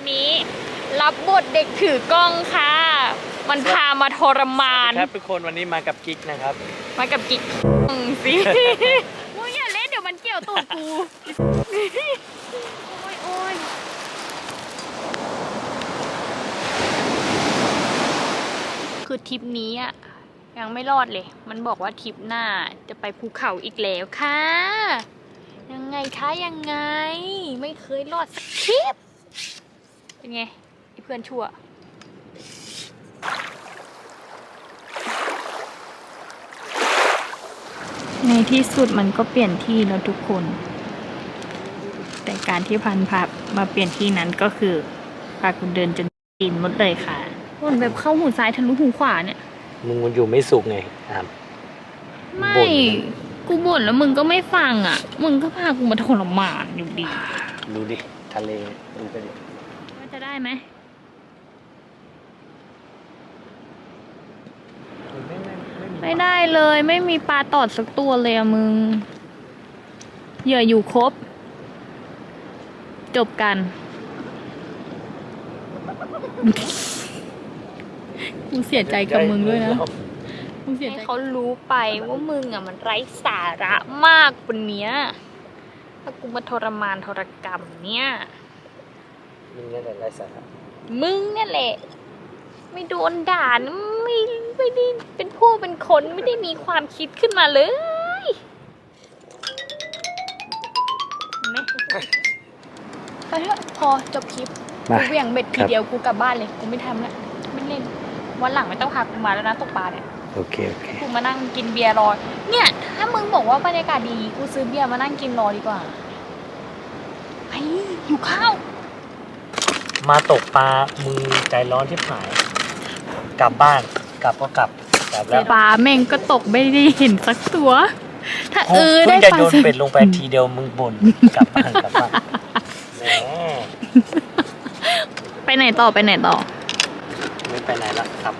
วันนี้รับบทเด็กถือกล้องค่ะ มันพามาทรมาน ครับทุกคนวันนี้มากับกิ๊กนะครับ มากับกิ๊กอืมสิ มึงอย่าเล่นเดี๋ยวมันเกี่ยวตูดกู โอ้ยโอ้ยคือทริปนี้อะยังไม่รอดเลย มันบอกว่าทริปหน้าจะไปภูเขาอีกแล้วค่ะ ยังไงคะยังไง ไม่เคยรอดสักทริป เป็นไงไอ้เพื่อนชั่ว ในที่สุดมันก็เปลี่ยนที่แล้วทุกคน แต่การที่พันพับมาเปลี่ยนที่นั้นก็คือพาคุณเดินจนกินหมดเลยค่ะมันแบบเข้าหูซ้ายทะลุหูขวาเนี่ย มึงมันอยู่ไม่สุขไงอ่ามไม่ บ่นกูบ่นแล้วมึงก็ไม่ฟังอะ มึงก็พากูมาทรมานอยู่ดี ดูดิ ทะเลดูกันดิว่า จะได้ไหมไม่ไม่ไม่มีไม่ได้เลยไม่มีปลาตอดสักตัวเลยอะมึง เหยื่ออยู่ครบ จบกัน กูเสียใจกับมึงด้วยนะให้เขารู้ไปว่ามึงอะมันไร้สาระมากกว่าเนี้ยถ้ากูมาทรมานทรกรรมเนี่ย มึงนี่แหละไรสาระมึงเนี่ยแหละ ไม่โดนด่านะไม่ไม่ได้เป็นผู้เป็นคนไม่ได้มีความคิดขึ้นมาเลยเห็นไหมไปเถอะพอจบคลิปมา กูเหวี่ยงเบ็ดคทีรับเดียวกูกลับบ้านเลยกูไม่ทำแล้วไม่เล่นวันหลังไม่ต้องพากูมาแล้วนะตกปลาเนี่ยโอเค โอเค กูมานั่งกินเบียร์รอเนี่ย ถ้ามึงบอกว่าบรรยากาศดีกูซื้อเบียร์มานั่งกินรอดีกว่าไปหิวข้าว มาตกปลามึงใจร้อนที่ผาย กลับบ้านกลับก็กลับกลับแล้วปลาแม่งก็ตกไม่ได้เห็นสักตัว ถ้าเออเพิ่ได้งจะปลาโยนสักเป็ดลงไปทีเดียวมึงบ่นกลับบ้านกลับบ้านแหมไปไหนต่อไปไหนต่อ ไม่ไปไหนละครับ